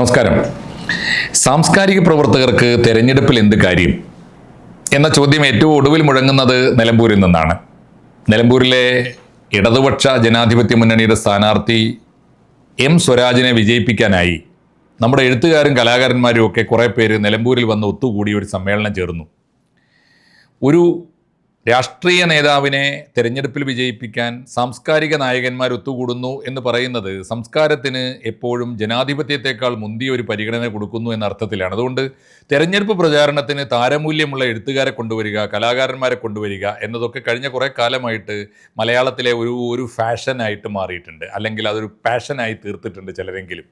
നമസ്കാരം. സാംസ്കാരിക പ്രവർത്തകർക്ക് തെരഞ്ഞെടുപ്പിൽ എന്ത് കാര്യം? എന്ന ചോദ്യം ഏറ്റവും ഒടുവിൽ മുഴങ്ങുന്നത് നിലമ്പൂരിൽ നിന്നാണ്. നിലമ്പൂരിലെ ഇടതുപക്ഷ ജനാധിപത്യ മുന്നണിയുടെ സ്ഥാനാർത്ഥി എം സ്വരാജിനെ വിജയിപ്പിക്കാനായി നമ്മുടെ എഴുത്തുകാരും കലാകാരന്മാരും ഒക്കെ കുറേ പേര് നിലമ്പൂരിൽ വന്ന് ഒത്തുകൂടി ഒരു സമ്മേളനം ചേർന്നു. ഒരു രാഷ്ട്രീയ നേതാവിനെ തെരഞ്ഞെടുപ്പിൽ വിജയിപ്പിക്കാൻ സാംസ്കാരിക നായകന്മാർ ഒത്തുകൂടുന്നു എന്ന് പറയുന്നത് സംസ്കാരത്തിന് എപ്പോഴും ജനാധിപത്യത്തെക്കാൾ മുന്തിയ ഒരു പരിഗണന കൊടുക്കുന്നു എന്ന അർത്ഥത്തിലാണ്. അതുകൊണ്ട് തെരഞ്ഞെടുപ്പ് പ്രചാരണത്തിന് താരമൂല്യമുള്ള എഴുത്തുകാരെ കൊണ്ടുവരിക കലാകാരന്മാരെ കൊണ്ടുവരിക എന്നതൊക്കെ കഴിഞ്ഞ കുറേ കാലമായിട്ട് മലയാളത്തിലെ ഒരു ഒരു ഫാഷനായിട്ട് മാറിയിട്ടുണ്ട്. അല്ലെങ്കിൽ അതൊരു പാഷനായി തീർത്തിട്ടുണ്ട് ചിലരെങ്കിലും.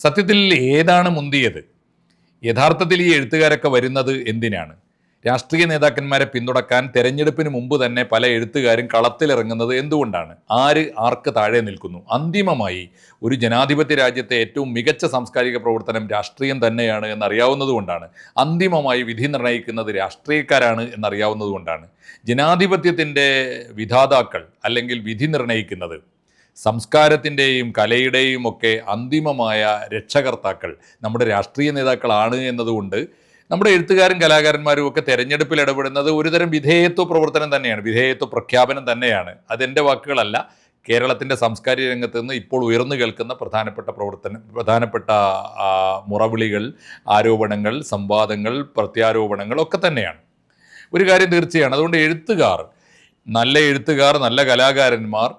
സത്യത്തിൽ ഏതാണ് മുന്തിയത്? യഥാർത്ഥത്തിൽ ഈ എഴുത്തുകാരൊക്കെ വരുന്നത് എന്തിനാണ്? രാഷ്ട്രീയ നേതാക്കന്മാരെ പിന്തുടക്കാൻ തെരഞ്ഞെടുപ്പിന് മുമ്പ് തന്നെ പല എഴുത്തുകാരും കളത്തിലിറങ്ങുന്നത് എന്തുകൊണ്ടാണ്? ആര് ആർക്ക് താഴെ നിൽക്കുന്നു? അന്തിമമായി ഒരു ജനാധിപത്യ രാജ്യത്തെ ഏറ്റവും മികച്ച സാംസ്കാരിക പ്രവർത്തനം രാഷ്ട്രീയം തന്നെയാണ് എന്നറിയാവുന്നതുകൊണ്ടാണ് അന്തിമമായി വിധി നിർണയിക്കുന്നത് രാഷ്ട്രീയക്കാരാണ് എന്നറിയാവുന്നതുകൊണ്ടാണ് ജനാധിപത്യത്തിന്റെ വിധാതാക്കൾ അല്ലെങ്കിൽ വിധി നിർണയിക്കുന്നത് സംസ്കാരത്തിന്റെയും കലയുടെയും ഒക്കെ അന്തിമമായ രക്ഷകർത്താക്കൾ നമ്മുടെ രാഷ്ട്രീയ നേതാക്കളാണ് എന്നതുകൊണ്ട് നമ്മുടെ എഴുത്തുകാരും കലാകാരന്മാരും ഒക്കെ തെരഞ്ഞെടുപ്പിൽ ഇടപെടുന്നത് ഒരുതരം വിധേയത്വ പ്രവർത്തനം തന്നെയാണ്. വിധേയത്വ പ്രഖ്യാപനം തന്നെയാണ്. അതെന്റെ വാക്കുകളല്ല. കേരളത്തിന്റെ സാംസ്കാരിക രംഗത്ത് നിന്ന് ഇപ്പോൾ ഉയർന്നു കേൾക്കുന്ന പ്രധാനപ്പെട്ട പ്രവർത്തനം പ്രധാനപ്പെട്ട മുറവിളികൾ ആരോപണങ്ങൾ സംവാദങ്ങൾ പ്രത്യാരോപണങ്ങൾ ഒക്കെ തന്നെയാണ്. ഒരു കാര്യം തീർച്ചയാണ്. അതുകൊണ്ട് എഴുത്തുകാർ നല്ല എഴുത്തുകാർ നല്ല കലാകാരന്മാർ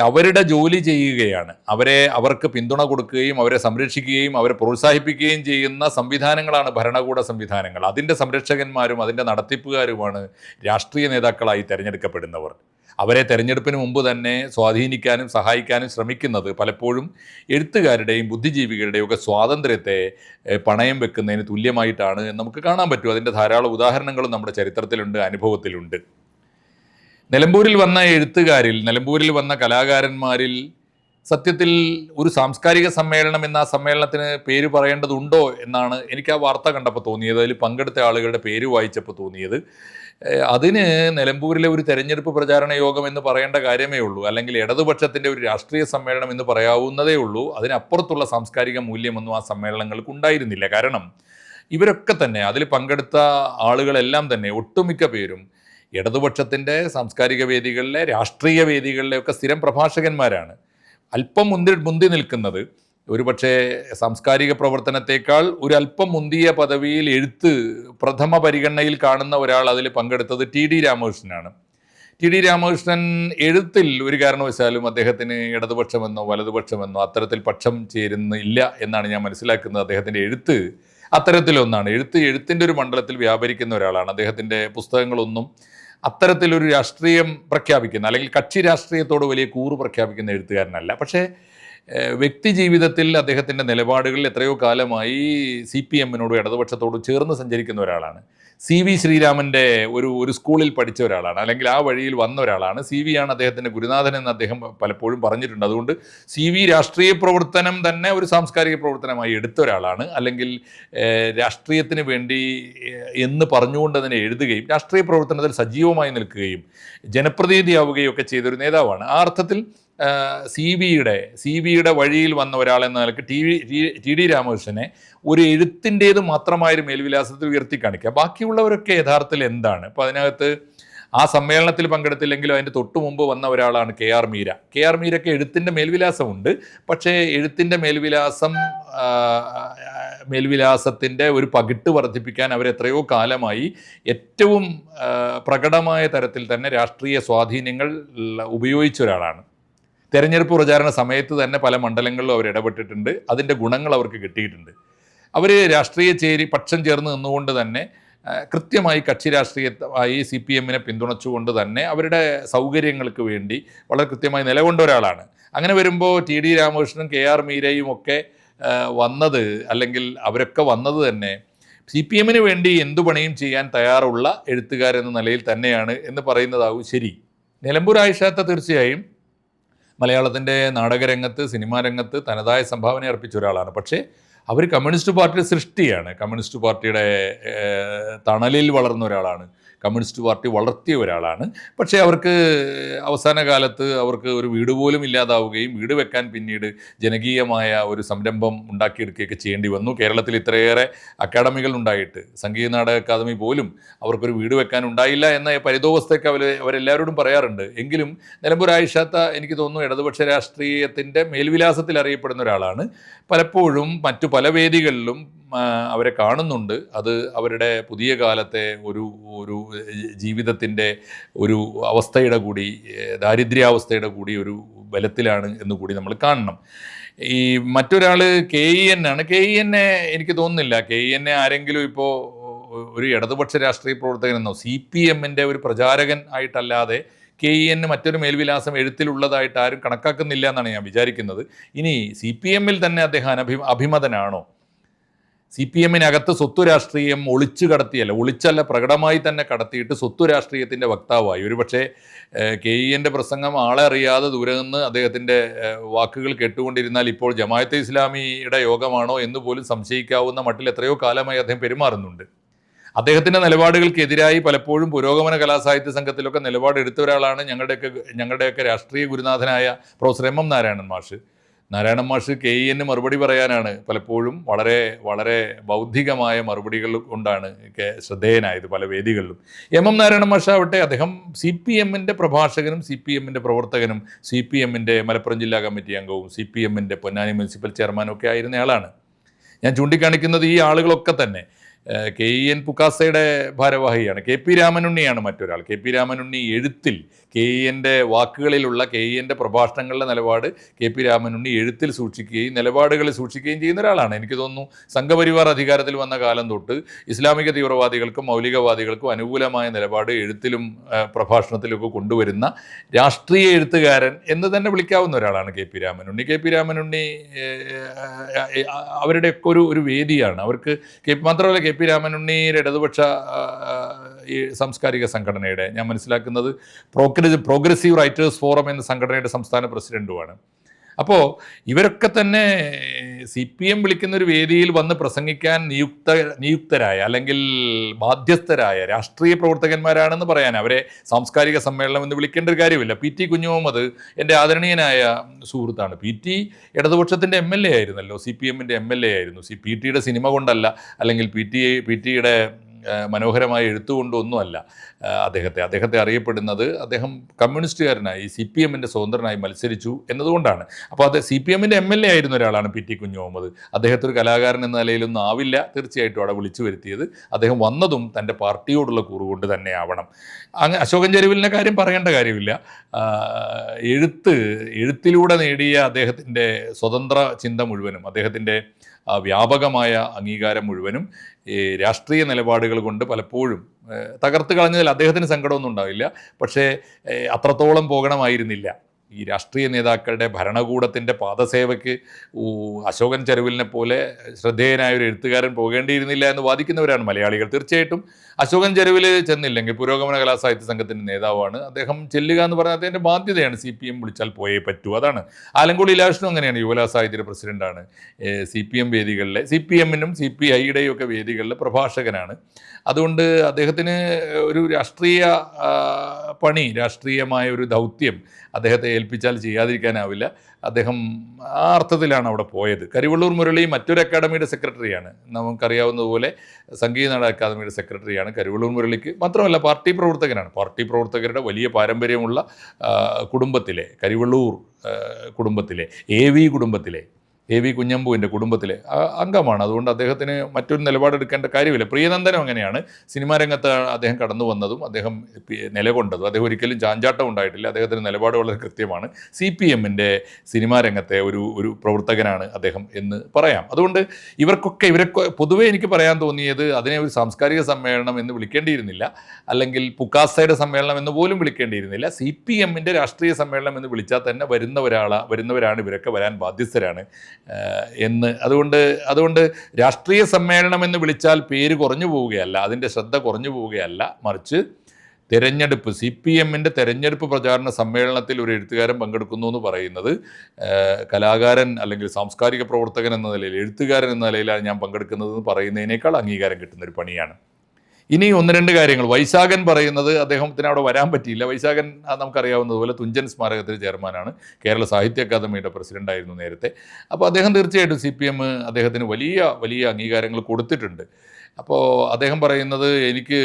അവരുടെ ജോലി ചെയ്യുകയാണ്. അവരെ അവർക്ക് പിന്തുണ കൊടുക്കുകയും അവരെ സംരക്ഷിക്കുകയും അവരെ പ്രോത്സാഹിപ്പിക്കുകയും ചെയ്യുന്ന സംവിധാനങ്ങളാണ് ഭരണകൂട സംവിധാനങ്ങൾ. അതിന്റെ സംരക്ഷകന്മാരും അതിന്റെ നടത്തിപ്പുകാരുമാണ് രാഷ്ട്രീയ നേതാക്കളായി തിരഞ്ഞെടുക്കപ്പെടുന്നവർ. അവരെ തെരഞ്ഞെടുപ്പിന് മുമ്പ് തന്നെ സ്വാധീനിക്കാനും സഹായിക്കാനും ശ്രമിക്കുന്നത് പലപ്പോഴും എഴുത്തുകാരുടെയും ബുദ്ധിജീവികളുടെയും ഒക്കെ സ്വാതന്ത്ര്യത്തെ പണയം വെക്കുന്നതിന് തുല്യമായിട്ടാണ് നമുക്ക് കാണാൻ പറ്റും. അതിന്റെ ധാരാളം ഉദാഹരണങ്ങളും നമ്മുടെ ചരിത്രത്തിലുണ്ട് അനുഭവത്തിലുണ്ട്. നിലമ്പൂരിൽ വന്ന എഴുത്തുകാരിൽ നിലമ്പൂരിൽ വന്ന കലാകാരന്മാരിൽ സത്യത്തിൽ ഒരു സാംസ്കാരിക സമ്മേളനം എന്ന ആ സമ്മേളനത്തിന് പേര് പറയേണ്ടതുണ്ടോ എന്നാണ് എനിക്ക് ആ വാർത്ത കണ്ടപ്പോൾ തോന്നിയത്. അതിൽ പങ്കെടുത്ത ആളുകളുടെ പേര് വായിച്ചപ്പോൾ തോന്നിയത്. അതിന് നിലമ്പൂരിലെ ഒരു തെരഞ്ഞെടുപ്പ് പ്രചാരണ യോഗം എന്ന് പറയേണ്ട കാര്യമേ ഉള്ളൂ. അല്ലെങ്കിൽ ഇടതുപക്ഷത്തിന്റെ ഒരു രാഷ്ട്രീയ സമ്മേളനം എന്ന് പറയാവുന്നതേ ഉള്ളൂ. അതിനപ്പുറത്തുള്ള സാംസ്കാരിക മൂല്യമൊന്നും ആ സമ്മേളനങ്ങൾക്ക് ഉണ്ടായിരുന്നില്ല. കാരണം ഇവരൊക്കെ തന്നെ അതിൽ പങ്കെടുത്ത ആളുകളെല്ലാം തന്നെ ഒട്ടുമിക്ക പേരും ഇടതുപക്ഷത്തിന്റെ സാംസ്കാരിക വേദികളിലെ രാഷ്ട്രീയ വേദികളിലെ ഒക്കെ സ്ഥിരം പ്രഭാഷകന്മാരാണ്. അല്പം മുന്തി മുന്തി നിൽക്കുന്നത് ഒരുപക്ഷെ സാംസ്കാരിക പ്രവർത്തനത്തെക്കാൾ ഒരു അല്പം മുന്തിയ പദവിയിൽ എഴുത്ത് പ്രഥമ പരിഗണനയിൽ കാണുന്ന ഒരാൾ അതിൽ പങ്കെടുത്തത് ടി ഡി രാമകൃഷ്ണനാണ്. ടി ഡി രാമകൃഷ്ണൻ എഴുത്തിൽ ഒരു കാരണവശാലും അദ്ദേഹത്തിന് ഇടതുപക്ഷമെന്നോ വലതുപക്ഷമെന്നോ അത്തരത്തിൽ പക്ഷം ചേരുന്നില്ല എന്നാണ് ഞാൻ മനസ്സിലാക്കുന്നത്. അദ്ദേഹത്തിന്റെ എഴുത്ത് അത്തരത്തിലൊന്നാണ്. എഴുത്ത് എഴുത്തിന്റെ ഒരു മണ്ഡലത്തിൽ വ്യാപരിക്കുന്ന ഒരാളാണ്. അദ്ദേഹത്തിന്റെ പുസ്തകങ്ങളൊന്നും അത്തരത്തിലൊരു രാഷ്ട്രീയം പ്രഖ്യാപിക്കുന്ന അല്ലെങ്കിൽ കക്ഷി രാഷ്ട്രീയത്തോട് വലിയ കൂറ് പ്രഖ്യാപിക്കുന്ന എഴുത്തുകാരനല്ല. പക്ഷേ വ്യക്തി ജീവിതത്തിൽ അദ്ദേഹത്തിന്റെ നിലപാടുകളിൽ എത്രയോ കാലമായി സി പി എമ്മിനോടും ഇടതുപക്ഷത്തോടും ചേർന്ന് സഞ്ചരിക്കുന്ന ഒരാളാണ്. സി വി ശ്രീരാമന്റെ ഒരു ഒരു സ്കൂളിൽ പഠിച്ച ഒരാളാണ്. അല്ലെങ്കിൽ ആ വഴിയിൽ വന്ന ഒരാളാണ്. സി വി ആണ് അദ്ദേഹത്തിന്റെ ഗുരുനാഥൻ എന്ന് അദ്ദേഹം പലപ്പോഴും പറഞ്ഞിട്ടുണ്ട്. അതുകൊണ്ട് സി വി രാഷ്ട്രീയ പ്രവർത്തനം തന്നെ ഒരു സാംസ്കാരിക പ്രവർത്തനമായി എടുത്ത ഒരാളാണ്. അല്ലെങ്കിൽ രാഷ്ട്രീയത്തിന് വേണ്ടി എന്ന് പറഞ്ഞുകൊണ്ട് അതിനെ എഴുതുകയും രാഷ്ട്രീയ പ്രവർത്തനത്തിൽ സജീവമായി നിൽക്കുകയും ജനപ്രതിനിധിയാവുകയും ഒക്കെ ചെയ്തൊരു നേതാവാണ്. ആ അർത്ഥത്തിൽ സി ബിയുടെ സി ബിയുടെ വഴിയിൽ വന്ന ഒരാളെന്ന നിലയ്ക്ക് ടി വി ടി ഡി രാമകൃഷ്ണനെ ഒരു എഴുത്തിന്റേത് മാത്രമായൊരു മേൽവിലാസത്തിൽ ഉയർത്തി കാണിക്കുക. ബാക്കിയുള്ളവരൊക്കെ യഥാർത്ഥത്തിൽ എന്താണ്? ഇപ്പം അതിനകത്ത് ആ സമ്മേളനത്തിൽ പങ്കെടുത്തില്ലെങ്കിലും അതിന്റെ തൊട്ടു മുമ്പ് വന്ന ഒരാളാണ് K R Meera. K R മീരയ്ക്ക് എഴുത്തിന്റെ മേൽവിലാസമുണ്ട്. പക്ഷേ എഴുത്തിന്റെ മേൽവിലാസം മേൽവിലാസത്തിന്റെ ഒരു പകിട്ട് വർദ്ധിപ്പിക്കാൻ അവരെത്രയോ കാലമായി ഏറ്റവും പ്രകടമായ തരത്തിൽ തന്നെ രാഷ്ട്രീയ സ്വാധീനങ്ങൾ ഉപയോഗിച്ച ഒരാളാണ്. തെരഞ്ഞെടുപ്പ് പ്രചാരണ സമയത്ത് തന്നെ പല മണ്ഡലങ്ങളിലും അവർ ഇടപെട്ടിട്ടുണ്ട്. അതിന്റെ ഗുണങ്ങൾ അവർക്ക് കിട്ടിയിട്ടുണ്ട്. അവർ രാഷ്ട്രീയ ചേരി പക്ഷം ചേർന്ന് നിന്നുകൊണ്ട് തന്നെ കൃത്യമായി കക്ഷി രാഷ്ട്രീയമായി സി പി എമ്മിനെ പിന്തുണച്ചുകൊണ്ട് തന്നെ അവരുടെ സൗകര്യങ്ങൾക്ക് വേണ്ടി വളരെ കൃത്യമായി നിലകൊണ്ട ഒരാളാണ്. അങ്ങനെ വരുമ്പോൾ ടി ഡി രാമകൃഷ്ണനും കെ ആർ മീരയും ഒക്കെ വന്നത് അല്ലെങ്കിൽ അവരൊക്കെ വന്നത് തന്നെ സി പി എമ്മിന് വേണ്ടി എന്തു പണിയും ചെയ്യാൻ തയ്യാറുള്ള എഴുത്തുകാരെന്ന നിലയിൽ തന്നെയാണ് എന്ന് പറയുന്നതാവും ശരി. നിലമ്പൂർ ആയിഷാത്ത തീർച്ചയായും മലയാളത്തിന്റെ നാടകരംഗത്ത് സിനിമാ രംഗത്ത് തനതായ സംഭാവന അർപ്പിച്ച ഒരാളാണ്. പക്ഷേ അവർ കമ്മ്യൂണിസ്റ്റ് പാർട്ടിയുടെ സൃഷ്ടിയാണ്. കമ്മ്യൂണിസ്റ്റ് പാർട്ടിയുടെ തണലിൽ വളർന്ന ഒരാളാണ്. കമ്മ്യൂണിസ്റ്റ് പാർട്ടി വളർത്തിയ ഒരാളാണ്. പക്ഷേ അവർക്ക് അവസാന കാലത്ത് അവർക്ക് ഒരു വീട് പോലും ഇല്ലാതാവുകയും വീട് വെക്കാൻ പിന്നീട് ജനകീയമായ ഒരു സംരംഭം ഉണ്ടാക്കിയെടുക്കുകയൊക്കെ ചെയ്യേണ്ടി വന്നു. കേരളത്തിൽ ഇത്രയേറെ അക്കാഡമികൾ ഉണ്ടായിട്ട് സംഗീത നാടക അക്കാദമി പോലും അവർക്കൊരു വീട് വെക്കാൻ ഉണ്ടായില്ല എന്ന പരിതോവസ്ഥയൊക്കെ അവർ അവരെല്ലാവരോടും പറയാറുണ്ട്. എങ്കിലും നിലമ്പൂർ ആയിഷാത്ത എനിക്ക് തോന്നുന്നു ഇടതുപക്ഷ രാഷ്ട്രീയത്തിന്റെ മേൽവിലാസത്തിൽ അറിയപ്പെടുന്ന ഒരാളാണ്. പലപ്പോഴും മറ്റു പല വേദികളിലും അവരെ കാണുന്നുണ്ട്. അത് അവരുടെ പുതിയ കാലത്തെ ഒരു ഒരു ജീവിതത്തിന്റെ ഒരു അവസ്ഥയുടെ കൂടി ദാരിദ്ര്യാവസ്ഥയുടെ കൂടി ഒരു ബലത്തിലാണ് എന്ന് കൂടി നമ്മൾ കാണണം. ഈ മറ്റൊരാൾ കെ ഇ എൻ ആണ്. കെ ഇ എന്നെ എനിക്ക് തോന്നുന്നില്ല. കെ ഇ എന്നെ ആരെങ്കിലും ഇപ്പോൾ ഒരു ഇടതുപക്ഷ രാഷ്ട്രീയ പ്രവർത്തകനെന്നോ സി പി എമ്മിന്റെ ഒരു പ്രചാരകൻ ആയിട്ടല്ലാതെ കെ ഇ എന്ന് മറ്റൊരു മേൽവിലാസം എഴുത്തിലുള്ളതായിട്ട് ആരും കണക്കാക്കുന്നില്ല എന്നാണ് ഞാൻ വിചാരിക്കുന്നത്. ഇനി സി പി എമ്മിൽ തന്നെ അദ്ദേഹം അനഭി അഭിമതനാണോ? സി പി എമ്മിനകത്ത് സ്വത്തു രാഷ്ട്രീയം ഒളിച്ചു കടത്തിയല്ല ഒളിച്ചല്ല പ്രകടമായി തന്നെ കടത്തിയിട്ട് സ്വത്തു രാഷ്ട്രീയത്തിന്റെ വക്താവായി. ഒരുപക്ഷെ കെ ഇ എന്റെ പ്രസംഗം ആളെ അറിയാതെ ദൂരെ നിന്ന് അദ്ദേഹത്തിന്റെ വാക്കുകൾ കേട്ടുകൊണ്ടിരുന്നാൽ ഇപ്പോൾ ജമായത്തെ ഇസ്ലാമിയുടെ യോഗമാണോ എന്ന് പോലും സംശയിക്കാവുന്ന മട്ടിൽ എത്രയോ കാലമായി അദ്ദേഹം പെരുമാറുന്നുണ്ട്. അദ്ദേഹത്തിന്റെ നിലപാടുകൾക്കെതിരായി പലപ്പോഴും പുരോഗമന കലാസാഹിത്യ സംഘത്തിലൊക്കെ നിലപാടെടുത്ത ഒരാളാണ് ഞങ്ങളുടെയൊക്കെ ഞങ്ങളുടെയൊക്കെ രാഷ്ട്രീയ ഗുരുനാഥനായ പ്രൊഫസർ എം. എം. നാരായണൻ മാഷ്. നാരായണൻ മാഷ് കെ ഇ എന്ന് മറുപടി പറയാനാണ്. പലപ്പോഴും വളരെ വളരെ ബൗദ്ധികമായ മറുപടികൾ കൊണ്ടാണ് ശ്രദ്ധേയനായത് പല വേദികളിലും. എം എം നാരായണ മാഷ് ആവട്ടെ അദ്ദേഹം സി പി എമ്മിന്റെ പ്രഭാഷകനും സി പി എമ്മിന്റെ പ്രവർത്തകനും സി പി എമ്മിന്റെ മലപ്പുറം ജില്ലാ കമ്മിറ്റി അംഗവും സി പി എമ്മിന്റെ പൊന്നാനി മുനിസിപ്പൽ ചെയർമാനും ഒക്കെ ആയിരുന്നയാളാണ്. ഞാൻ ചൂണ്ടിക്കാണിക്കുന്നത് ഈ ആളുകളൊക്കെ തന്നെ. കെ ഇ എൻ പുക്കാസയുടെ ഭാരവാഹിയാണ്. കെ പി രാമനുണ്ണിയാണ് മറ്റൊരാൾ. കെ പി രാമനുണ്ണി എഴുത്തിൽ കെ ഇ എന്റെ വാക്കുകളിലുള്ള കെ ഇ എന്റെ പ്രഭാഷണങ്ങളുടെ നിലപാട് കെ പി രാമനുണ്ണി എഴുത്തിൽ സൂക്ഷിക്കുകയും നിലപാടുകളിൽ സൂക്ഷിക്കുകയും ചെയ്യുന്ന ഒരാളാണ്. എനിക്ക് തോന്നുന്നു സംഘപരിവാർ അധികാരത്തിൽ വന്ന കാലം തൊട്ട് ഇസ്ലാമിക തീവ്രവാദികൾക്കും മൗലികവാദികൾക്കും അനുകൂലമായ നിലപാട് എഴുത്തിലും പ്രഭാഷണത്തിലുമൊക്കെ കൊണ്ടുവരുന്ന രാഷ്ട്രീയ എഴുത്തുകാരൻ എന്ന് തന്നെ വിളിക്കാവുന്ന ഒരാളാണ് K P Ramanunni. K P Ramanunni അവരുടെയൊക്കെ ഒരു ഒരു വേദിയാണ്. അവർക്ക് കെ മാത്രമല്ല കെ പി രാമനുണ്ണിയുടെ ഇടതുപക്ഷ ഈ സാംസ്കാരിക സംഘടനയുടെ. ഞാൻ മനസ്സിലാക്കുന്നത് പ്രോഗ്രസ് പ്രോഗ്രസീവ് റൈറ്റേഴ്സ് ഫോറം എന്ന സംഘടനയുടെ സംസ്ഥാന പ്രസിഡന്റുമാണ്. അപ്പോൾ ഇവരൊക്കെ തന്നെ സി പി എം വിളിക്കുന്ന ഒരു വേദിയിൽ വന്ന് പ്രസംഗിക്കാൻ നിയുക്ത നിയുക്തരായ അല്ലെങ്കിൽ ബാധ്യസ്ഥരായ രാഷ്ട്രീയ പ്രവർത്തകന്മാരാണെന്ന് പറയാൻ അവരെ സാംസ്കാരിക സമ്മേളനം എന്ന് വിളിക്കേണ്ട ഒരു കാര്യമില്ല. പി ടി കുഞ്ഞുമുഹമ്മദ് എന്റെ ആദരണീയനായ സുഹൃത്താണ്. പി ടി ഇടതുപക്ഷത്തിന്റെ എം എൽ എ ആയിരുന്നല്ലോ സി പി എമ്മിന്റെ എം എൽ എ ആയിരുന്നു. സി പി ടിയുടെ സിനിമ കൊണ്ടല്ല അല്ലെങ്കിൽ പി ടി പി ടിയുടെ മനോഹരമായ എഴുത്തുകൊണ്ടൊന്നുമല്ല അദ്ദേഹത്തെ. അദ്ദേഹത്തെ അറിയപ്പെടുന്നത് അദ്ദേഹം കമ്മ്യൂണിസ്റ്റുകാരനായി സി പി എമ്മിന്റെ സ്വതന്ത്രനായി മത്സരിച്ചു എന്നതുകൊണ്ടാണ്. അപ്പോൾ അത് സി പി എമ്മിന്റെ എം എൽ എ ആയിരുന്ന ഒരാളാണ് പി ടി കുഞ്ഞു മുഹമ്മദ് അദ്ദേഹത്തെ ഒരു കലാകാരൻ എന്ന നിലയിലൊന്നും ആവില്ല തീർച്ചയായിട്ടും അവിടെ വിളിച്ചു വരുത്തിയത് അദ്ദേഹം വന്നതും തന്റെ പാർട്ടിയോടുള്ള കൂറുകൊണ്ട് തന്നെ ആവണം അങ്ങ് അശോകൻ ചെരുവിലിന്റെ കാര്യം പറയേണ്ട കാര്യമില്ല. എഴുത്ത് എഴുത്തിലൂടെ നേടിയ അദ്ദേഹത്തിന്റെ സ്വതന്ത്ര ചിന്ത മുഴുവനും അദ്ദേഹത്തിന്റെ വ്യാപകമായ അംഗീകാരം മുഴുവനും ഈ രാഷ്ട്രീയ നിലപാടുകൾ കൊണ്ട് പലപ്പോഴും തകർത്ത് കളഞ്ഞതിൽ അദ്ദേഹത്തിന് സങ്കടമൊന്നും ഉണ്ടാവില്ല. പക്ഷേ അത്രത്തോളം പോകണമായിരുന്നില്ല. ഈ രാഷ്ട്രീയ നേതാക്കളുടെ ഭരണകൂടത്തിന്റെ പാദസേവയ്ക്ക് അശോകൻ ചെരുവിലിനെ പോലെ ശ്രദ്ധേയനായ ഒരു എഴുത്തുകാരൻ പോകേണ്ടിയിരുന്നില്ല എന്ന് വാദിക്കുന്നവരാണ് മലയാളികൾ. തീർച്ചയായിട്ടും അശോകൻ ചെരുവിൽ ചെന്നില്ലെങ്കിൽ പുരോഗമന കലാസാഹിത്യ സംഘത്തിന്റെ നേതാവാണ് അദ്ദേഹം ചെല്ലുക എന്ന് പറഞ്ഞാൽ അദ്ദേഹത്തിന്റെ ബാധ്യതയാണ് സി പി എം വിളിച്ചാൽ പോയേ പറ്റൂ. അതാണ്. ആലങ്കോട് ഇലാഷനും അങ്ങനെയാണ്. യുവലാ സാഹിത്യ പ്രസിഡന്റാണ്. സി പി എം വേദികളിലെ സി പി എമ്മിനും സി പി ഐയുടെയും ഒക്കെ വേദികളിലെ പ്രഭാഷകനാണ്. അതുകൊണ്ട് അദ്ദേഹത്തിന് ഒരു രാഷ്ട്രീയ പണി രാഷ്ട്രീയമായ ഒരു ദൗത്യം അദ്ദേഹത്തെ ഏൽപ്പിച്ചാൽ ചെയ്യാതിരിക്കാനാവില്ല. അദ്ദേഹം ആ അർത്ഥത്തിലാണ് അവിടെ പോയത്. കരിവള്ളൂർ മുരളി മറ്റൊരു അക്കാഡമിയുടെ സെക്രട്ടറിയാണ്. നമുക്കറിയാവുന്നതുപോലെ സംഗീത നാടക അക്കാദമിയുടെ സെക്രട്ടറിയാണ് കരിവള്ളൂർ മുരളിക്ക്. മാത്രമല്ല പാർട്ടി പ്രവർത്തകനാണ്. പാർട്ടി പ്രവർത്തകരുടെ വലിയ പാരമ്പര്യമുള്ള കുടുംബത്തിലെ കരിവള്ളൂർ കുടുംബത്തിലെ എ വി കുടുംബത്തിലെ എ വി കുഞ്ഞമ്പുവിന്റെ കുടുംബത്തിലെ അംഗമാണ്. അതുകൊണ്ട് അദ്ദേഹത്തിന് മറ്റൊരു നിലപാടെടുക്കേണ്ട കാര്യമില്ല. പ്രിയനന്ദനം അങ്ങനെയാണ്. സിനിമാ രംഗത്ത് അദ്ദേഹം കടന്നു വന്നതും അദ്ദേഹം നിലകൊണ്ടതും. അദ്ദേഹം ഒരിക്കലും ചാഞ്ചാട്ടം ഉണ്ടായിട്ടില്ല. അദ്ദേഹത്തിന്റെ നിലപാട് വളരെ കൃത്യമാണ്. സി പി എമ്മിന്റെ സിനിമാ രംഗത്തെ ഒരു ഒരു പ്രവർത്തകനാണ് അദ്ദേഹം എന്ന് പറയാം. അതുകൊണ്ട് ഇവർക്കൊക്കെ ഇവരൊക്കെ പൊതുവേ എനിക്ക് പറയാൻ തോന്നിയത് അതിനെ ഒരു സാംസ്കാരിക സമ്മേളനം എന്ന് വിളിക്കേണ്ടിയിരുന്നില്ല. അല്ലെങ്കിൽ പുക്കാസയുടെ സമ്മേളനം എന്ന് പോലും വിളിക്കേണ്ടിയിരുന്നില്ല. സി പി എമ്മിന്റെ രാഷ്ട്രീയ സമ്മേളനം എന്ന് വിളിച്ചാൽ തന്നെ വരുന്ന ഒരാളാണ് വരുന്നവരാണ് ഇവരൊക്കെ വരാൻ ബാധ്യസ്ഥരാണ്. എന്ന്. അതുകൊണ്ട് അതുകൊണ്ട് രാഷ്ട്രീയ സമ്മേളനം എന്ന് വിളിച്ചാൽ പേര് കുറഞ്ഞു പോവുകയല്ല അതിന്റെ ശ്രദ്ധ കുറഞ്ഞു പോവുകയല്ല. മറിച്ച് തെരഞ്ഞെടുപ്പ് സി പി എമ്മിന്റെ തെരഞ്ഞെടുപ്പ് പ്രചാരണ സമ്മേളനത്തിൽ ഒരു എഴുത്തുകാരൻ പങ്കെടുക്കുന്നു എന്ന് പറയുന്നത് കലാകാരൻ അല്ലെങ്കിൽ സാംസ്കാരിക പ്രവർത്തകൻ എന്ന നിലയിൽ എഴുത്തുകാരൻ എന്ന നിലയിലാണ് ഞാൻ പങ്കെടുക്കുന്നത് എന്ന് പറയുന്നതിനേക്കാൾ അംഗീകാരം കിട്ടുന്ന ഒരു പണിയാണ്. ഇനി ഒന്ന് രണ്ട് കാര്യങ്ങൾ. വൈശാഖൻ പറയുന്നത് അദ്ദേഹത്തിന് അവിടെ വരാൻ പറ്റിയില്ല. വൈശാഖൻ നമുക്കറിയാവുന്നതുപോലെ തുഞ്ചൻ സ്മാരകത്തിൽ ചെയർമാനാണ്. കേരള സാഹിത്യ അക്കാദമിയുടെ പ്രസിഡന്റായിരുന്നു നേരത്തെ. അപ്പോൾ അദ്ദേഹം തീർച്ചയായിട്ടും സി പി എം അദ്ദേഹത്തിന് വലിയ വലിയ അംഗീകാരങ്ങൾ കൊടുത്തിട്ടുണ്ട്. അപ്പോൾ അദ്ദേഹം പറയുന്നത് എനിക്ക്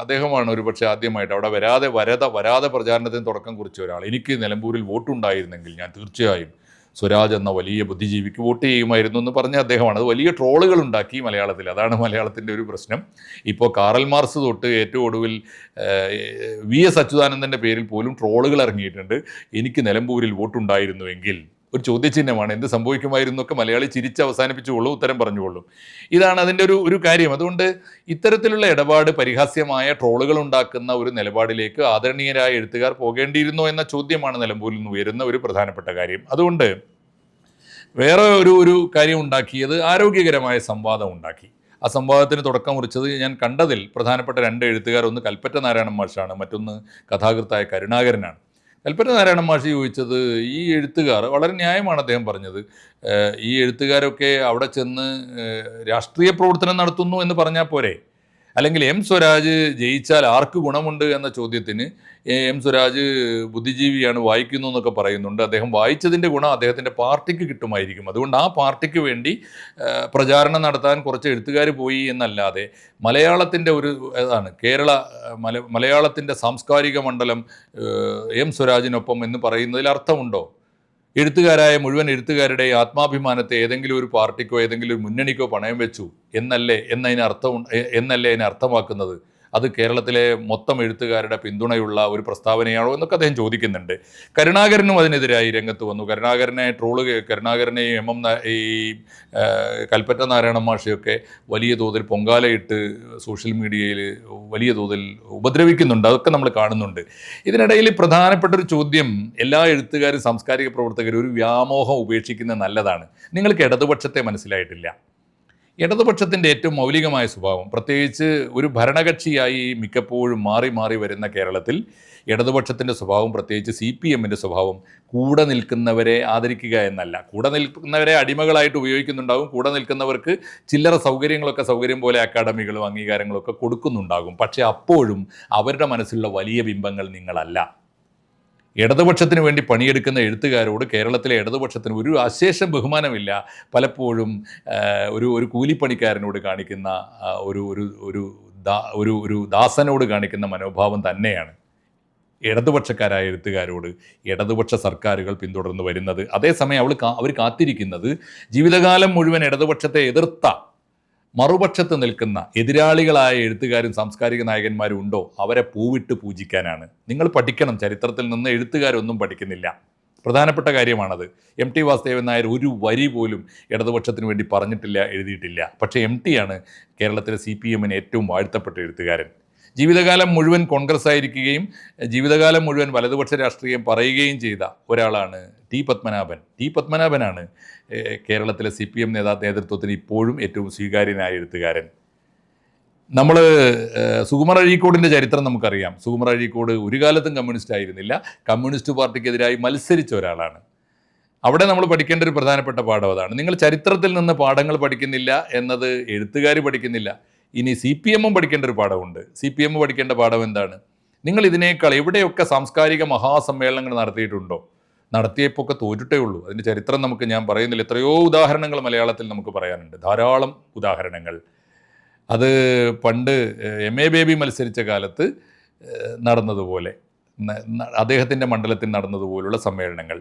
അദ്ദേഹമാണ് ഒരുപക്ഷെ ആദ്യമായിട്ട് അവിടെ വരാതെ വരത വരാതെ പ്രചാരണത്തിന് തുടക്കം കുറിച്ച ഒരാൾ. എനിക്ക് നിലമ്പൂരിൽ വോട്ടുണ്ടായിരുന്നെങ്കിൽ ഞാൻ തീർച്ചയായും സ്വരാജ് എന്ന വലിയ ബുദ്ധിജീവിക്ക് വോട്ട് ചെയ്യുമായിരുന്നു എന്ന് പറഞ്ഞ അദ്ദേഹമാണ്. അത് വലിയ ട്രോളുകൾ ഉണ്ടാക്കി മലയാളത്തിൽ. അതാണ് മലയാളത്തിന്റെ ഒരു പ്രശ്നം. ഇപ്പോൾ കാറൽ മാർസ് തൊട്ട് ഏറ്റവും ഒടുവിൽ വി എസ് അച്യുതാനന്ദന്റെ പേരിൽ പോലും ട്രോളുകൾ ഇറങ്ങിയിട്ടുണ്ട്. എനിക്ക് നിലമ്പൂരിൽ വോട്ടുണ്ടായിരുന്നുവെങ്കിൽ ഒരു ചോദ്യചിഹ്നമാണ്. എന്ത് സംഭവിക്കുമായിരുന്നു ഒക്കെ മലയാളി ചിരിച്ച് അവസാനിപ്പിച്ചുകൊള്ളൂ ഉത്തരം പറഞ്ഞുകൊള്ളൂ. ഇതാണ് അതിന്റെ ഒരു ഒരു കാര്യം. അതുകൊണ്ട് ഇത്തരത്തിലുള്ള ഇടപാട് പരിഹാസ്യമായ ട്രോളുകൾ ഉണ്ടാക്കുന്ന ഒരു നിലപാടിലേക്ക് ആദരണീയരായ എഴുത്തുകാർ പോകേണ്ടിയിരുന്നോ എന്ന ചോദ്യമാണ് നിലമ്പൂരിൽ നിന്ന് ഉയരുന്ന ഒരു പ്രധാനപ്പെട്ട കാര്യം. അതുകൊണ്ട് വേറെ ഒരു ഒരു കാര്യം ഉണ്ടാക്കിയത് ആരോഗ്യകരമായ സംവാദം ഉണ്ടാക്കി. ആ സംവാദത്തിന് തുടക്കം കുറിച്ചത് ഞാൻ കണ്ടതിൽ പ്രധാനപ്പെട്ട രണ്ട് എഴുത്തുകാർ ഒന്ന് കൽപ്പറ്റ നാരായണൻ മാഷാണ് മറ്റൊന്ന് കഥാകൃത്തായ കരുണാകരനാണ്. കൽപ്പറ്റ നാരായണ മാഷി ചോദിച്ചത് ഈ എഴുത്തുകാർ വളരെ ന്യായമാണ് അദ്ദേഹം പറഞ്ഞത് ഈ എഴുത്തുകാരൊക്കെ അവിടെ ചെന്ന് രാഷ്ട്രീയ പ്രവർത്തനം നടത്തുന്നു എന്ന് പറഞ്ഞാൽ പോരെ? അല്ലെങ്കിൽ എം സ്വരാജ് ജയിച്ചാൽ ആർക്ക് ഗുണമുണ്ട് എന്ന ചോദ്യത്തിന് എം സ്വരാജ് ബുദ്ധിജീവിയാണ് വായിക്കുന്നു എന്നൊക്കെ പറയുന്നുണ്ട്. അദ്ദേഹം വായിച്ചതിന്റെ ഗുണം അദ്ദേഹത്തിന്റെ പാർട്ടിക്ക് കിട്ടുമായിരിക്കും. അതുകൊണ്ട് ആ പാർട്ടിക്ക് വേണ്ടി പ്രചാരണം നടത്താൻ കുറച്ച് എഴുത്തുകാർ പോയി എന്നല്ലാതെ മലയാളത്തിന്റെ ഒരു ഇതാണ് കേരള മല മലയാളത്തിന്റെ സാംസ്കാരിക മണ്ഡലം എം സ്വരാജിനൊപ്പം എന്ന് പറയുന്നതിൽ അർത്ഥമുണ്ടോ? എഴുത്തുകാരായ മുഴുവൻ എഴുത്തുകാരുടെ ആത്മാഭിമാനത്തെ ഏതെങ്കിലും ഒരു പാർട്ടിക്കോ ഏതെങ്കിലും ഒരു മുന്നണിക്കോ പണയം വെച്ചു എന്നല്ലേ എന്നതിന് അർത്ഥം എന്നല്ലേ അതിനെ അർത്ഥമാക്കുന്നത്? അത് കേരളത്തിലെ മൊത്തം എഴുത്തുകാരുടെ പിന്തുണയുള്ള ഒരു പ്രസ്താവനയാണോ എന്നൊക്കെ അദ്ദേഹം ചോദിക്കുന്നുണ്ട്. കരുണാകരനും അതിനെതിരായി രംഗത്ത് വന്നു. കരുണാകരനെ ട്രോൾ കരുണാകരനെയും എം എം ഈ കൽപ്പറ്റ നാരായണ മാഷയൊക്കെ വലിയ തോതിൽ പൊങ്കാലയിട്ട് സോഷ്യൽ മീഡിയയിൽ വലിയ തോതിൽ ഉപദ്രവിക്കുന്നുണ്ട്. അതൊക്കെ നമ്മൾ കാണുന്നുണ്ട്. ഇതിനിടയിൽ പ്രധാനപ്പെട്ട ഒരു ചോദ്യം എല്ലാ എഴുത്തുകാരും സാംസ്കാരിക പ്രവർത്തകരും ഒരു വ്യാമോഹം ഉപേക്ഷിക്കുന്നത് നല്ലതാണ്. നിങ്ങൾക്ക് ഇടതുപക്ഷത്തെ മനസ്സിലായിട്ടില്ല. ഇടതുപക്ഷത്തിന്റെ ഏറ്റവും മൗലികമായ സ്വഭാവം പ്രത്യേകിച്ച് ഒരു ഭരണകക്ഷിയായി മിക്കപ്പോഴും മാറി മാറി വരുന്ന കേരളത്തിൽ ഇടതുപക്ഷത്തിന്റെ സ്വഭാവം പ്രത്യേകിച്ച് സി പി എമ്മിന്റെ സ്വഭാവം കൂടെ നിൽക്കുന്നവരെ ആദരിക്കുക എന്നല്ല. കൂടെ നിൽക്കുന്നവരെ അടിമകളായിട്ട് ഉപയോഗിക്കുന്നുണ്ടാകും കൂടെ നിൽക്കുന്നവർക്ക് ചില്ലറ സൗകര്യങ്ങളൊക്കെ സൗകര്യം പോലെ അക്കാഡമികളും അംഗീകാരങ്ങളൊക്കെ കൊടുക്കുന്നുണ്ടാകും. പക്ഷേ അപ്പോഴും അവരുടെ മനസ്സിലുള്ള വലിയ ബിംബങ്ങൾ നിങ്ങളല്ല. ഇടതുപക്ഷത്തിന് വേണ്ടി പണിയെടുക്കുന്ന എഴുത്തുകാരോട് കേരളത്തിലെ ഇടതുപക്ഷത്തിന് ഒരു അശേഷം ബഹുമാനമില്ല. പലപ്പോഴും ഒരു ഒരു കൂലിപ്പണിക്കാരനോട് കാണിക്കുന്ന ഒരു ഒരു ഒരു ഒരു ഒരു ദാസനോട് കാണിക്കുന്ന മനോഭാവം തന്നെയാണ്. ഇടതുപക്ഷക്കാരായ എഴുത്തുകാരോട് ഇടതുപക്ഷ സർക്കാരുകൾ പിന്തുടർന്ന് വരുന്നത്. അതേസമയം അവൾ അവർ കാത്തിരിക്കുന്നത് ജീവിതകാലം മുഴുവൻ ഇടതുപക്ഷത്തെ എതിർത്ത മറുപക്ഷത്ത് നിൽക്കുന്ന എതിരാളികളായ എഴുത്തുകാരും സാംസ്കാരിക നായകന്മാരും ഉണ്ടോ? അവരെ പൂവിട്ട് പൂജിക്കാനാണ്. നിങ്ങൾ പഠിക്കണം. ചരിത്രത്തിൽ നിന്ന് എഴുത്തുകാരൊന്നും പഠിക്കുന്നില്ല. പ്രധാനപ്പെട്ട കാര്യമാണത്. എം ടി വാസുദേവൻ നായർ ഒരു വരി പോലും ഇടതുപക്ഷത്തിന് വേണ്ടി പറഞ്ഞിട്ടില്ല എഴുതിയിട്ടില്ല. പക്ഷേ എം ടിയാണ് കേരളത്തിലെ സി പി എമ്മിന് ഏറ്റവും വാഴ്ത്തപ്പെട്ട എഴുത്തുകാരൻ. ജീവിതകാലം മുഴുവൻ കോൺഗ്രസ് ആയിരിക്കുകയും ജീവിതകാലം മുഴുവൻ വലതുപക്ഷ രാഷ്ട്രീയം പറയുകയും ചെയ്ത ഒരാളാണ് ടി പത്മനാഭൻ. ടി പത്മനാഭനാണ് കേരളത്തിലെ സി പി എം നേതാ നേതൃത്വത്തിന് ഇപ്പോഴും ഏറ്റവും സ്വീകാര്യനായ എഴുത്തുകാരൻ. നമ്മൾ സുകുമാർ അഴീക്കോടിന്റെ ചരിത്രം നമുക്കറിയാം. സുകുമാർ അഴീക്കോട് ഒരു കാലത്തും കമ്മ്യൂണിസ്റ്റ് ആയിരുന്നില്ല. കമ്മ്യൂണിസ്റ്റ് പാർട്ടിക്കെതിരായി മത്സരിച്ച ഒരാളാണ്. അവിടെ നമ്മൾ പഠിക്കേണ്ട ഒരു പ്രധാനപ്പെട്ട പാഠം അതാണ്. നിങ്ങൾ ചരിത്രത്തിൽ നിന്ന് പാഠങ്ങൾ പഠിക്കുന്നില്ല എന്നത് എഴുത്തുകാർ പഠിക്കുന്നില്ല. ഇനി സി പി എമ്മും പഠിക്കേണ്ട ഒരു പാഠമുണ്ട്. സി പി എം പഠിക്കേണ്ട പാഠം എന്താണ്? നിങ്ങൾ ഇതിനേക്കാൾ എവിടെയൊക്കെ സാംസ്കാരിക മഹാസമ്മേളനങ്ങൾ നടത്തിയിട്ടുണ്ടോ? നടത്തിയപ്പോൾ ഒക്കെ തോറ്റിട്ടേ ഉള്ളൂ. അതിന്റെ ചരിത്രം നമുക്ക് ഞാൻ പറയുന്നില്ല. എത്രയോ ഉദാഹരണങ്ങൾ മലയാളത്തിൽ നമുക്ക് പറയാനുണ്ട്. ധാരാളം ഉദാഹരണങ്ങൾ. അത് പണ്ട് എം എ ബേബി മത്സരിച്ച കാലത്ത് നടന്നതുപോലെ അദ്ദേഹത്തിന്റെ മണ്ഡലത്തിൽ നടന്നതുപോലുള്ള സമ്മേളനങ്ങൾ.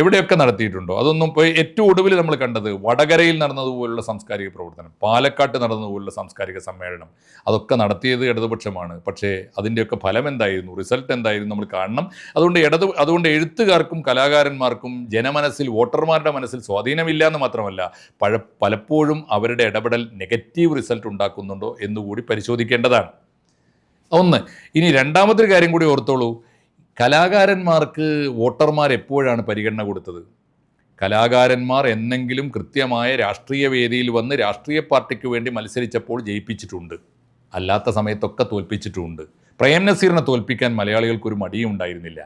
എവിടെയൊക്കെ നടത്തിയിട്ടുണ്ടോ? അതൊന്നും ഇപ്പോൾ ഏറ്റവും ഒടുവിൽ നമ്മൾ കണ്ടത് വടകരയിൽ നടന്നതുപോലുള്ള സാംസ്കാരിക പ്രവർത്തനം പാലക്കാട്ട് നടന്നതുപോലുള്ള സാംസ്കാരിക സമ്മേളനം അതൊക്കെ നടത്തിയത് ഇടതുപക്ഷമാണ്. പക്ഷേ അതിന്റെയൊക്കെ ഫലം എന്തായിരുന്നു? റിസൾട്ട് എന്തായിരുന്നു നമ്മൾ കാണണം. അതുകൊണ്ട് ഇടതു അതുകൊണ്ട് എഴുത്തുകാർക്കും കലാകാരന്മാർക്കും ജനമനസ്സിൽ വോട്ടർമാരുടെ മനസ്സിൽ സ്വാധീനമില്ല എന്ന് മാത്രമല്ല പഴ പലപ്പോഴും അവരുടെ ഇടപെടൽ നെഗറ്റീവ് റിസൾട്ട് ഉണ്ടാക്കുന്നുണ്ടോ എന്നുകൂടി പരിശോധിക്കേണ്ടതാണ്. ഒന്ന് ഇനി രണ്ടാമത്തെ കാര്യം കൂടി ഓർത്തോളൂ. കലാകാരന്മാർക്ക് വോട്ടർമാർ എപ്പോഴാണ് പരിഗണന കൊടുത്തത്? കലാകാരന്മാർ എന്നെങ്കിലും കൃത്യമായ രാഷ്ട്രീയ വേദിയിൽ വന്ന് രാഷ്ട്രീയ പാർട്ടിക്ക് വേണ്ടി മത്സരിച്ചപ്പോൾ ജയിപ്പിച്ചിട്ടുണ്ട്. അല്ലാത്ത സമയത്തൊക്കെ തോൽപ്പിച്ചിട്ടുമുണ്ട് പ്രേം നസീറിനെ തോൽപ്പിക്കാൻ മലയാളികൾക്കൊരു മടിയും ഉണ്ടായിരുന്നില്ല.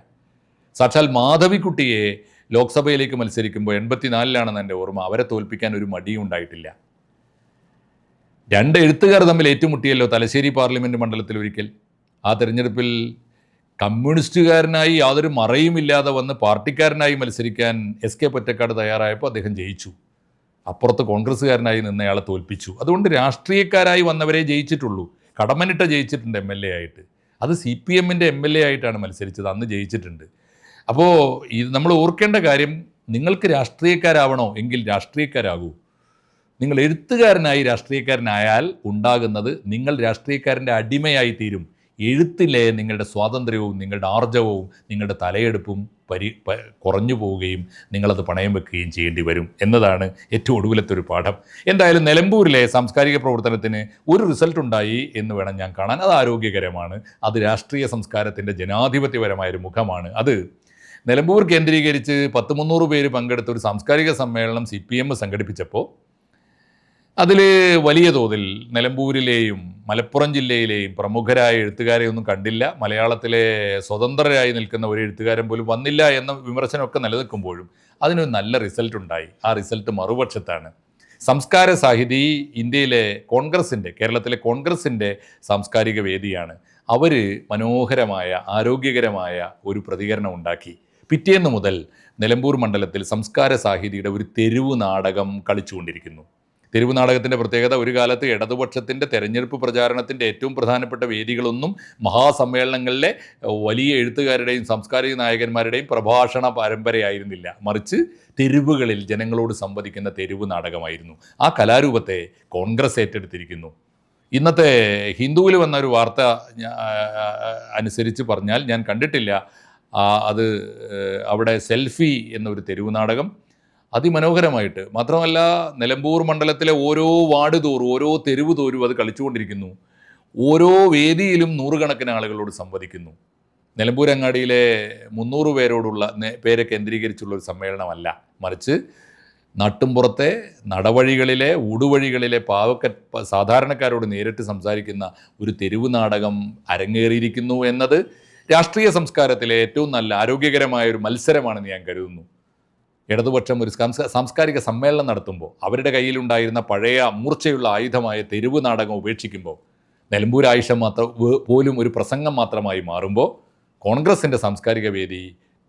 സാക്ഷാൽ മാധവിക്കുട്ടിയെ ലോക്സഭയിലേക്ക് മത്സരിക്കുമ്പോൾ എൺപത്തിനാലിലാണെന്ന് എന്റെ ഓർമ്മ. അവരെ തോൽപ്പിക്കാൻ ഒരു മടിയും ഉണ്ടായിട്ടില്ല. രണ്ട് എഴുത്തുകാർ തമ്മിൽ ഏറ്റുമുട്ടിയല്ലോ തലശ്ശേരി പാർലമെന്റ് മണ്ഡലത്തിൽ ഒരിക്കൽ. ആ തെരഞ്ഞെടുപ്പിൽ കമ്മ്യൂണിസ്റ്റുകാരനായി യാതൊരു മറയുമില്ലാതെ വന്ന് പാർട്ടിക്കാരനായി മത്സരിക്കാൻ എസ് കെ പൊറ്റക്കാട് തയ്യാറായപ്പോൾ അദ്ദേഹം ജയിച്ചു. അപ്പുറത്ത് കോൺഗ്രസ്സുകാരനായി നിന്നയാളെ തോൽപ്പിച്ചു. അതുകൊണ്ട് രാഷ്ട്രീയക്കാരായി വന്നവരെ ജയിച്ചിട്ടുള്ളൂ. കടമനിട്ട ജയിച്ചിട്ടുണ്ട് എം എൽ എ ആയിട്ട്. അത് സി പി എമ്മിന്റെ എം എൽ എ ആയിട്ടാണ് മത്സരിച്ചത്. അന്ന് ജയിച്ചിട്ടുണ്ട്. അപ്പോൾ ഇത് നമ്മൾ ഓർക്കേണ്ട കാര്യം നിങ്ങൾക്ക് രാഷ്ട്രീയക്കാരാവണോ? എങ്കിൽ രാഷ്ട്രീയക്കാരാകൂ. നിങ്ങൾ എഴുത്തുകാരനായി രാഷ്ട്രീയക്കാരനായാൽ ഉണ്ടാകുന്നത് നിങ്ങൾ രാഷ്ട്രീയക്കാരന്റെ അടിമയായി തീരും. എഴുത്തിലെ നിങ്ങളുടെ സ്വാതന്ത്ര്യവും നിങ്ങളുടെ ആർജവവും നിങ്ങളുടെ തലയെടുപ്പും പരി കുറഞ്ഞു പോവുകയും നിങ്ങളത് പണയം വെക്കുകയും ചെയ്യേണ്ടി വരും എന്നതാണ് ഏറ്റവും ഒടുവിലത്തെ ഒരു പാഠം. എന്തായാലും നിലമ്പൂരിലെ സാംസ്കാരിക പ്രവർത്തനത്തിന് ഒരു റിസൾട്ട് ഉണ്ടായി എന്ന് വേണം ഞാൻ കാണാൻ. അത് ആരോഗ്യകരമാണ്. അത് രാഷ്ട്രീയ സംസ്കാരത്തിന്റെ ജനാധിപത്യപരമായ ഒരു മുഖമാണ്. അത് നിലമ്പൂർ കേന്ദ്രീകരിച്ച് പത്ത് മുന്നൂറ് പേര് പങ്കെടുത്ത ഒരു സാംസ്കാരിക സമ്മേളനം സി പി എം സംഘടിപ്പിച്ചപ്പോൾ അതിൽ വലിയ തോതിൽ നിലമ്പൂരിലെയും മലപ്പുറം ജില്ലയിലെയും പ്രമുഖരായ എഴുത്തുകാരെ ഒന്നും കണ്ടില്ല. മലയാളത്തിലെ സ്വതന്ത്രരായി നിൽക്കുന്ന ഒരു എഴുത്തുകാരൻ പോലും വന്നില്ല എന്ന വിമർശനമൊക്കെ നിലനിൽക്കുമ്പോഴും അതിനൊരു നല്ല റിസൾട്ട് ഉണ്ടായി. ആ റിസൾട്ട് മറുപക്ഷത്താണ്. സംസ്കാര സാഹിതി ഇന്ത്യയിലെ കോൺഗ്രസിന്റെ കേരളത്തിലെ കോൺഗ്രസിന്റെ സാംസ്കാരിക വേദിയാണ്. അവർ മനോഹരമായ ആരോഗ്യകരമായ ഒരു പ്രതികരണം ഉണ്ടാക്കി. പിറ്റേന്ന് മുതൽ നിലമ്പൂർ മണ്ഡലത്തിൽ സംസ്കാര സാഹിതിയുടെ ഒരു തെരുവ് നാടകം കളിച്ചുകൊണ്ടിരിക്കുന്നു. തെരുവ് നാടകത്തിന്റെ പ്രത്യേകത ഒരു കാലത്ത് ഇടതുപക്ഷത്തിന്റെ തെരഞ്ഞെടുപ്പ് പ്രചാരണത്തിന്റെ ഏറ്റവും പ്രധാനപ്പെട്ട വേദികളൊന്നും മഹാസമ്മേളനങ്ങളിലെ വലിയ എഴുത്തുകാരുടെയും സാംസ്കാരിക നായകന്മാരുടെയും പ്രഭാഷണ പരമ്പരയായിരുന്നില്ല. മറിച്ച് തെരുവുകളിൽ ജനങ്ങളോട് സംവദിക്കുന്ന തെരുവ് നാടകമായിരുന്നു. ആ കലാരൂപത്തെ കോൺഗ്രസ് ഏറ്റെടുത്തിരിക്കുന്നു. ഇന്നത്തെ ഹിന്ദുവിൽ വന്ന ഒരു വാർത്ത അനുസരിച്ച് പറഞ്ഞാൽ ഞാൻ കണ്ടിട്ടില്ല. അത് അവിടെ സെൽഫി എന്നൊരു തെരുവ് നാടകം അതിമനോഹരമായിട്ട് മാത്രമല്ല നിലമ്പൂർ മണ്ഡലത്തിലെ ഓരോ വാർഡ് തോറും ഓരോ തെരുവ് തോറും അത് കളിച്ചുകൊണ്ടിരിക്കുന്നു. ഓരോ വേദിയിലും നൂറുകണക്കിന് ആളുകളോട് സംവദിക്കുന്നു. നിലമ്പൂർ അങ്ങാടിയിലെ മുന്നൂറ് പേരോടുള്ള പേരെ കേന്ദ്രീകരിച്ചുള്ള ഒരു സമ്മേളനമല്ല. മറിച്ച് നാട്ടുംപുറത്തെ നടവഴികളിലെ ഊടുവഴികളിലെ പാവക്ക സാധാരണക്കാരോട് നേരിട്ട് സംസാരിക്കുന്ന ഒരു തെരുവ് നാടകം അരങ്ങേറിയിരിക്കുന്നു എന്നത് രാഷ്ട്രീയ സംസ്കാരത്തിലെ ഏറ്റവും നല്ല ആരോഗ്യകരമായ ഒരു മത്സരമാണെന്ന് ഞാൻ കരുതുന്നു. ഇടതുപക്ഷം ഒരു സാംസ്കാരിക സമ്മേളനം നടത്തുമ്പോൾ അവരുടെ കയ്യിലുണ്ടായിരുന്ന പഴയ മൂർച്ചയുള്ള ആയുധമായ തെരുവ് നാടകം ഉപേക്ഷിക്കുമ്പോൾ നിലമ്പൂർ ആയിഷ മാത്രം പോലും ഒരു പ്രസംഗം മാത്രമായി മാറുമ്പോൾ കോൺഗ്രസിന്റെ സാംസ്കാരിക വേദി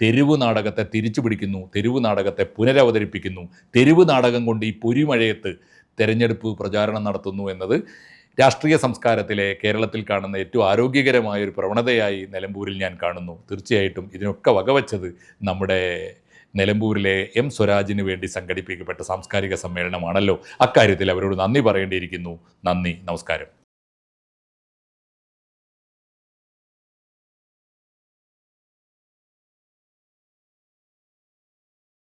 തെരുവ് നാടകത്തെ തിരിച്ചു പിടിക്കുന്നു തെരുവ് നാടകത്തെ പുനരവതരിപ്പിക്കുന്നു തെരുവ് നാടകം കൊണ്ട് ഈ പൊരിമഴയത്ത് തെരഞ്ഞെടുപ്പ് പ്രചാരണം നടത്തുന്നു എന്നത് രാഷ്ട്രീയ സംസ്കാരത്തിലെ കേരളത്തിൽ കാണുന്ന ഏറ്റവും ആരോഗ്യകരമായ ഒരു പ്രവണതയായി നിലമ്പൂരിൽ ഞാൻ കാണുന്നു. തീർച്ചയായിട്ടും ഇതിനൊക്കെ വകവച്ചത് നമ്മുടെ നിലമ്പൂരിലെ എം സ്വരാജിന് വേണ്ടി സംഘടിപ്പിക്കപ്പെട്ട സാംസ്കാരിക സമ്മേളനമാണല്ലോ. അക്കാര്യത്തിൽ അവരോട് നന്ദി പറയേണ്ടിയിരിക്കുന്നു. നന്ദി. നമസ്കാരം.